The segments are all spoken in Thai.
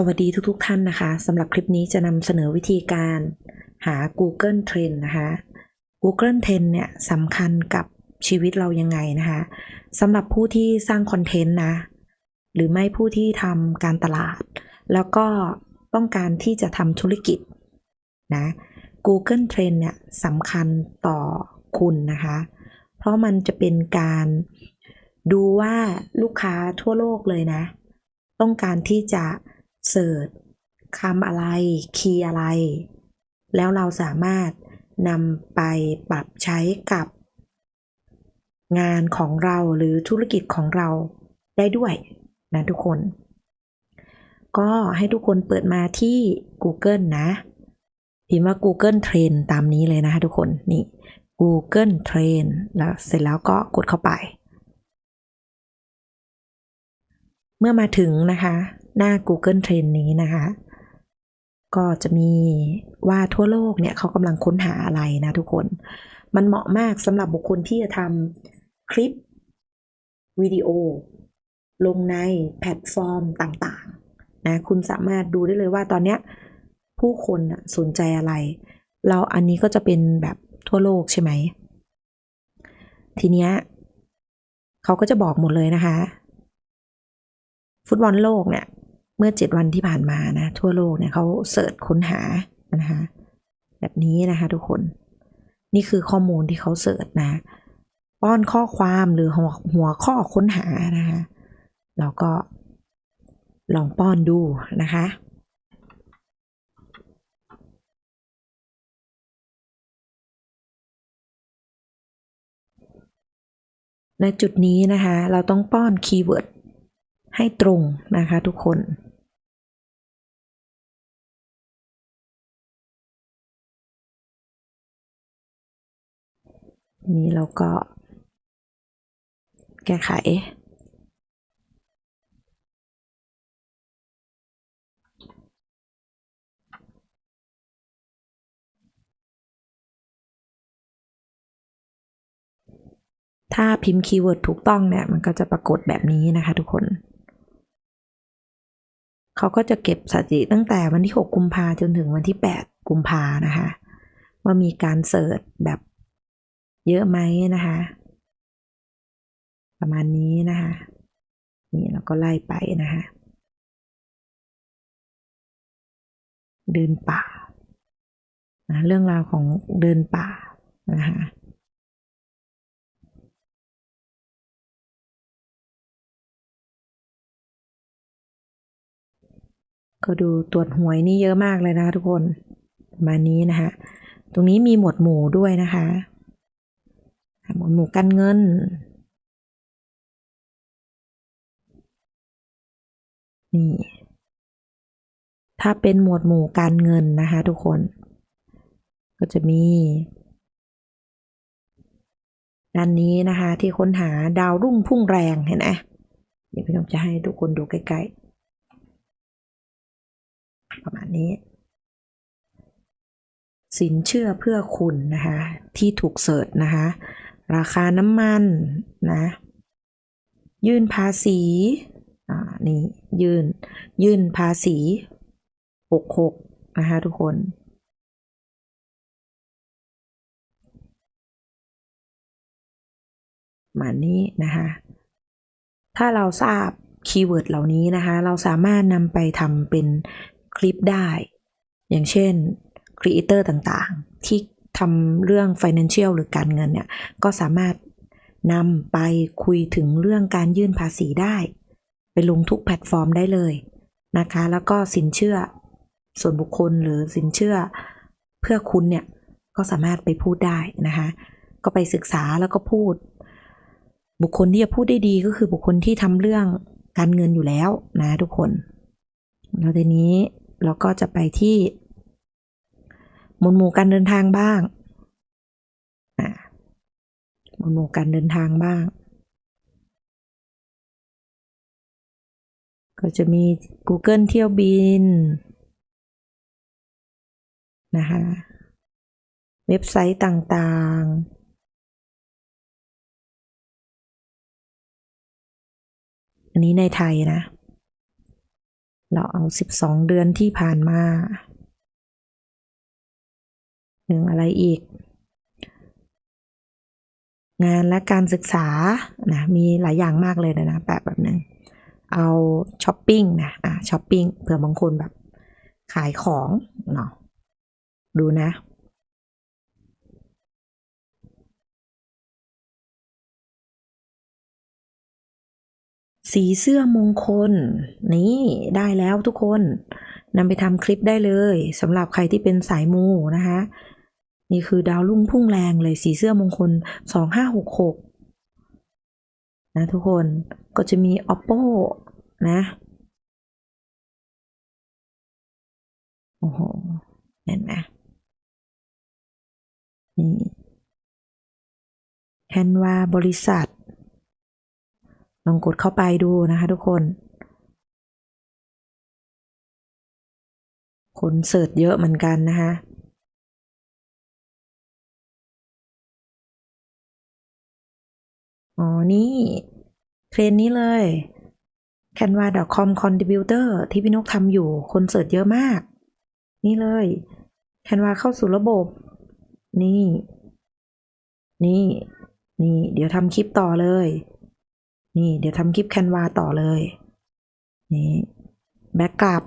สวัสดีทุกๆทท่านนะคะสำหรับคลิปนี้จะนำเสนอวิธีการหา Google Trend นะคะ Google Trend เนี่ยสำคัญกับชีวิตเรายังไงนะคะสำหรับผู้ที่สร้างคอนเทนต์นะ หรือไม่ผู้ที่ทำการตลาด แล้วก็ต้องการที่จะทำธุรกิจนะ Google Trend เนี่ยสำคัญต่อคุณนะคะ เพราะมันจะเป็นการดูว่าลูกค้าทั่วโลกเลยนะ ต้องการที่จะ เสิร์ชคำอะไร คีย์อะไร แล้วเราสามารถนำไปปรับใช้กับ งานของเราหรือธุรกิจของเราได้ด้วยนะทุกคน ก็ให้ทุกคนเปิดมาที่ Google นะพิมพ์ว่า Google Trend ตามนี้เลยนะคะทุกคน นี่ Google Trend แล้วเสร็จแล้วก็กดเข้าไป เมื่อมาถึงนะคะ หน้า Google Trend นี้นะคะ ก็จะมีว่าทั่วโลกเนี่ยเขากำลังค้นหาอะไรนะทุกคน มันเหมาะมากสำหรับบุคคลที่จะทำคลิปวิดีโอ ลงในแพลตฟอร์มต่างๆนะคุณสามารถดูได้เลยว่าตอนเนี้ยผู้คนสนใจอะไร เราอันนี้ก็จะเป็นแบบทั่วโลกใช่ไหม ทีเนี้ยเขาก็จะบอกหมดเลยนะคะ ฟุตบอลโลกเนี่ย เมื่อเจ็ดวันที่ผ่านมานะ ทั่วโลกเนี่ยเขาเสิร์ชค้นหานะคะแบบนี้นะคะทุกคน นี่คือข้อมูลที่เขาเสิร์ชนะ ป้อนข้อความหรือหัวหัวข้อค้นหานะคะแล้วก็ลองป้อนดูนะคะในจุดนี้นะคะ เราต้องป้อนคีย์เวิร์ดให้ตรงนะคะทุกคน นี้เราก็ แก้ไข ถ้าพิมพ์คีย์เวิร์ดถูกต้องเนี่ย มันก็จะปรากฏแบบนี้นะคะทุกคนเขาก็จะเก็บสถิติตั้งแต่วันที่ 6 กุมภาจนถึงวันที่ 8 กุมภานะคะ ว่ามีการเสิร์ชแบบ เยอะไหมนะคะ ประมาณนี้นะคะนี่เราก็ไล่ไปนะคะเดินป่านะเรื่องราวของเดินป่านะคะก็ดูตรวจหวยนี่เยอะมากเลยนะทุกคนประมาณนี้นะคะ ตรงนี้มีหมวดหมู่ด้วยนะคะ หมวดหมู่การเงิน นี่ ถ้าเป็นหมวดหมู่การเงินนะคะทุกคน ก็จะมี ด้านนี้นะคะที่ค้นหาดาวรุ่งพุ่งแรงเห็นไหมเดี๋ยวพี่น้องจะให้ทุกคนดูใกล้ๆ ประมาณนี้ สินเชื่อเพื่อคุณนะคะ ที่ถูกเสิร์ชนะคะ ราคาน้ำมันนะ ยื่นภาษีอ่านี่ยื่น ยื่นภาษีหกหกนะคะทุกคน มานี้นะคะ ถ้าเราทราบคีย์เวิร์ดเหล่านี้นะคะ เราสามารถนำไปทำเป็นคลิปได้ อย่างเช่นครีเอเตอร์ต่างๆ ที่ ทำเรื่อง Financial หรือการเงินเนี่ย ก็สามารถนำไปคุยถึงเรื่องการยื่นภาษีได้ ไปลงทุกแพลตฟอร์มได้เลยนะคะ แล้วก็สินเชื่อส่วนบุคคลหรือสินเชื่อเพื่อคุณเนี่ย ก็สามารถไปพูดได้นะคะ ก็ไปศึกษาแล้วก็พูด บุคคลที่จะพูดได้ดีก็คือบุคคลที่ทำเรื่องการเงินอยู่แล้วนะทุกคนแล้วทีนี้เราก็จะไปที่ หมวดหมู่การเดินทางบ้างอะหมวดหมู่การเดินทางบ้าง ก็จะมี Google เที่ยวบิน นะคะ เว็บไซต์ต่างๆ อันนี้ในไทยนะ เราเอาสิบสองเดือนที่ผ่านมา หนึ่งอะไรอีก งานและการศึกษานะมีหลายอย่างมากเลยนะนะแบบแบบหนึ่งเอาช้อปปิ้งนะอะช้อปปิ้งเผื่อบางคนแบบ ขายของเนาะดูนะสีเสื้อมงคล นี่ได้แล้วทุกคนนำไปทำคลิปได้เลยสำหรับใครที่เป็นสายมูนะคะ นี่คือดาวรุ่งพุ่งแรงเลยสีเสื้อมงคล 2566 นะทุกคนก็จะมี oppo นะโอ้โหเห็นไหมนี่แคนวาบริษัท ลองกดเข้าไปดูนะคะทุกคน คนเสิร์ชเยอะเหมือนกันนะคะ อ๋อ นี่เทรนนี้เลย canva.com contributor ที่พี่นกทำอยู่ คนเสิร์ชเยอะมาก นี่เลย canva เข้าสู่ระบบ นี่ นี่ นี่ เดี๋ยวทำคลิปต่อเลย นี่ เดี๋ยวทำคลิป canva ต่อเลย นี่แบ็กกลับ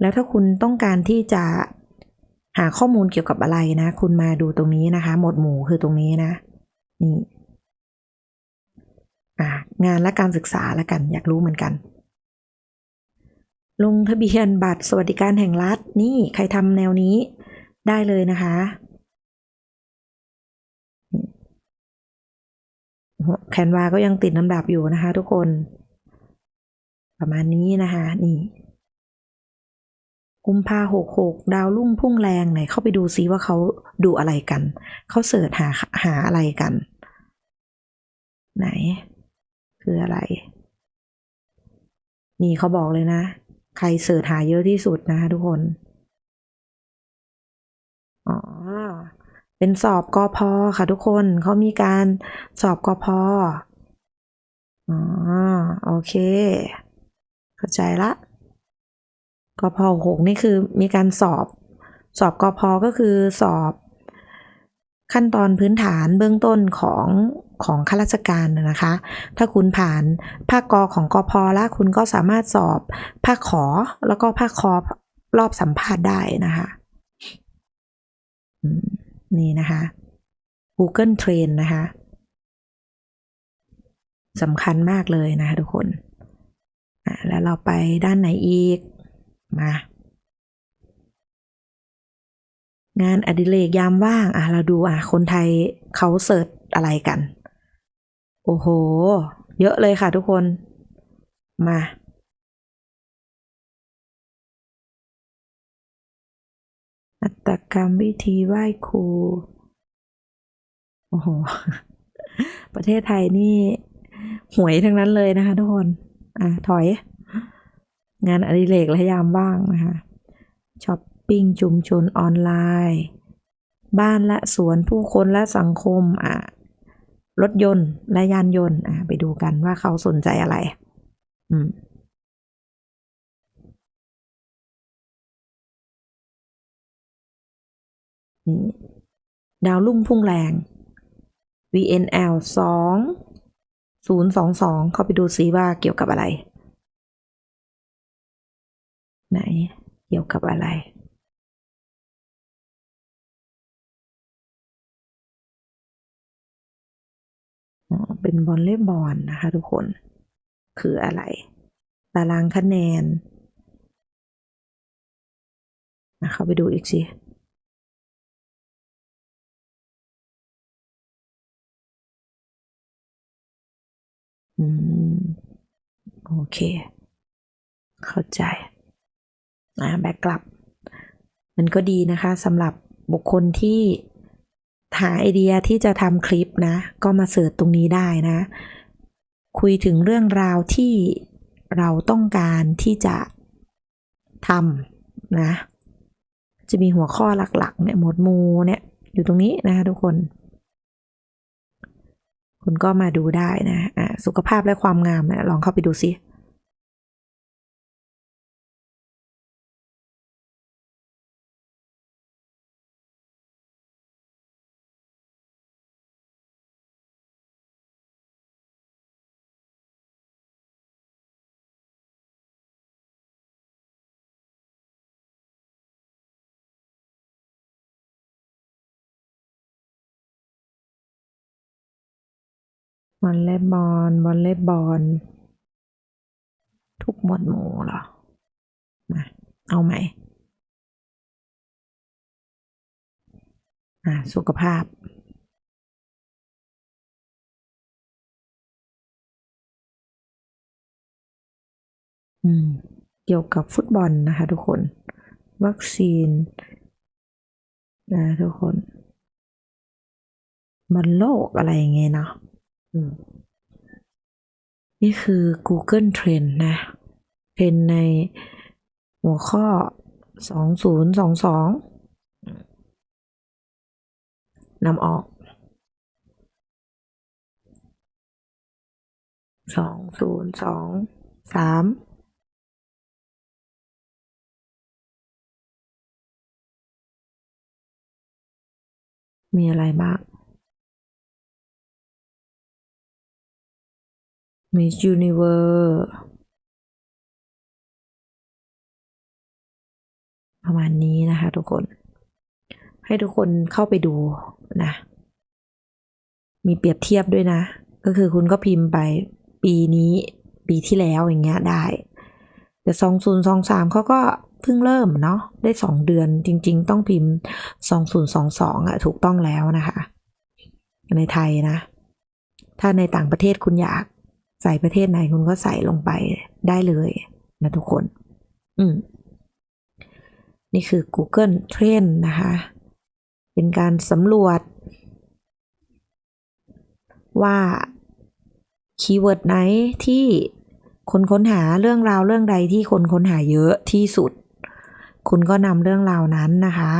แล้วถ้าคุณต้องการที่จะ หาข้อมูลเกี่ยวกับอะไรนะ คุณมาดูตรงนี้นะคะ หมวดหมู่คือตรงนี้นะ นี่งานและการศึกษาละกัน อยากรู้เหมือนกัน ลงทะเบียนบัตรสวัสดิการแห่งรัฐนี่ใครทำแนวนี้ได้เลยนะคะแคนวาก็ยังติดลำดับอยู่นะคะทุกคน ประมาณนี้นะคะ นี่ กุมภาหกหกดาวรุ่งพุ่งแรงไหนเข้าไปดูซิว่าเขาดูอะไรกัน เขาเสิร์ชหาหาอะไรกัน ไหน คืออะไร นี่เขาบอกเลยนะ ใครเสิร์ชหาเยอะที่สุดนะคะทุกคน อ๋อ เป็นสอบกอพอค่ะทุกคนเขามีการสอบกอพออ๋อ โอเค เข้าใจละ กพหกนี่คือมีการสอบ สอบกพก็คือสอบขั้นตอนพื้นฐานเบื้องต้นของของข้าราชการนะคะ ถ้าคุณผ่านภาคกอของกพแล้วคุณก็สามารถสอบภาคขอแล้วก็ภาคคอรอบสัมภาษณ์ได้นะคะนี่นะคะ Google Train นะคะสำคัญมากเลยนะคะทุกคน แล้วเราไปด้านไหนอีก มา งานอดิเรกยามว่าง อะ เราดูอะ คนไทยเขาเสิร์ชอะไรกัน โอ้โห เยอะเลยค่ะทุกคน มา อัตกรรมวิธีไหว้ครู โอ้โห ประเทศไทยนี่หวยทั้งนั้นเลยนะคะทุกคน อะ ถอย งานอดิเรกและยามว่างนะคะช้อปปิ้งชุมชนออนไลน์ บ้านและสวนผู้คนและสังคมอะรถยนต์และยานยนต์อะไปดูกันว่าเขาสนใจอะไร อืมนี่ดาวลุ่งพุ่งแรง VNL สองศูนย์สองสองเข้าไปดูซิว่าเกี่ยวกับอะไร ไหน เกี่ยวกับอะไรเป็นบอลเล่บอลนะคะทุกคน คืออะไร ตารางคะแนนนะเข้าไปดูอีกสิอืม โอเค เข้าใจ แบ็กกลับ มันก็ดีนะคะสำหรับบุคคลที่หาไอเดียที่จะทำคลิปนะ ก็มาเสิร์ชตรงนี้ได้นะ คุยถึงเรื่องราวที่เราต้องการที่จะทำนะ จะมีหัวข้อหลักๆเนี่ยหมวดหมู่เนี่ยอยู่ตรงนี้นะคะทุกคน คุณก็มาดูได้นะอะสุขภาพและความงามเนี่ยลองเข้าไปดูซิ วอลเลย์บอลวอลเลย์บอลทุกหมวดหมู่เหรอ มา เอาใหม่ อ่า สุขภาพ อืม เกี่ยวกับฟุตบอลนะคะทุกคน วัคซีนนะทุกคนบอลโลกอะไรอย่างเงี้ยเนาะ นี่คือ Google Trend นะเทรนในหัวข้อ 2022นำออก 2023มีอะไรบ้าง Miss Universe ประมาณนี้นะคะทุกคน ให้ทุกคนเข้าไปดูนะ มีเปรียบเทียบด้วยนะ ก็คือคุณก็พิมพ์ไปปีนี้ปีที่แล้วอย่างเงี้ยได้ แต่สองศูนย์สองสามเขาก็เพิ่งเริ่มเนาะได้สองเดือนจริง ๆ ต้องพิมพ์สองศูนย์สองสองอะถูกต้องแล้วนะคะ ในไทยนะ ถ้าในต่างประเทศคุณอยาก ใส่ประเทศไหนคุณก็ใส่ลงไปได้เลยนะทุกคน อืม นี่คือ Google Trend นะคะ เป็นการสำรวจ ว่าคีย์เวิร์ดไหนที่คนค้นหาเรื่องราวเรื่องใดที่คนค้นหาเยอะที่สุด คุณก็นำเรื่องราวนั้นนะคะ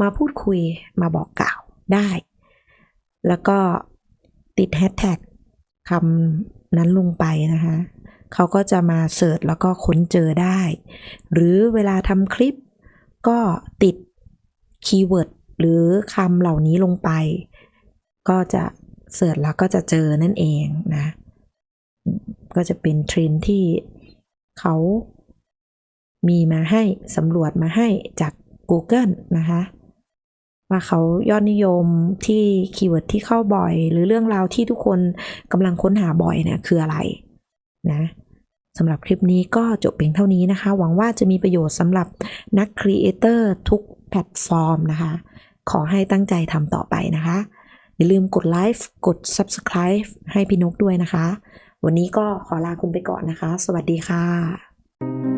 มาพูดคุยมาบอกกล่าวได้ แล้วก็ติดแฮชแท็กคำ นั้นลงไปนะคะเขาก็จะมาเสิร์ชแล้วก็ค้นเจอได้ หรือเวลาทำคลิปก็ติดคีย์เวิร์ดหรือคำเหล่านี้ลงไป ก็จะเสิร์ชแล้วก็จะเจอนั่นเองนะ ก็จะเป็นเทรนที่เขามีมาให้สำรวจมาให้จาก Google นะคะ ว่าเขายอดนิยมที่คีย์เวิร์ดที่เข้าบ่อย หรือเรื่องราวที่ทุกคนกำลังค้นหาบ่อยเนี่ยคืออะไรนะสำหรับคลิปนี้ก็จบเพียงเท่านี้นะคะ หวังว่าจะมีประโยชน์สำหรับนักครีเอเตอร์ทุกแพลตฟอร์มนะคะ ขอให้ตั้งใจทำต่อไปนะคะ อย่าลืมกดไลค์กด Subscribe ให้พี่นกด้วยนะคะ วันนี้ก็ขอลาคุณไปก่อนนะคะ สวัสดีค่ะ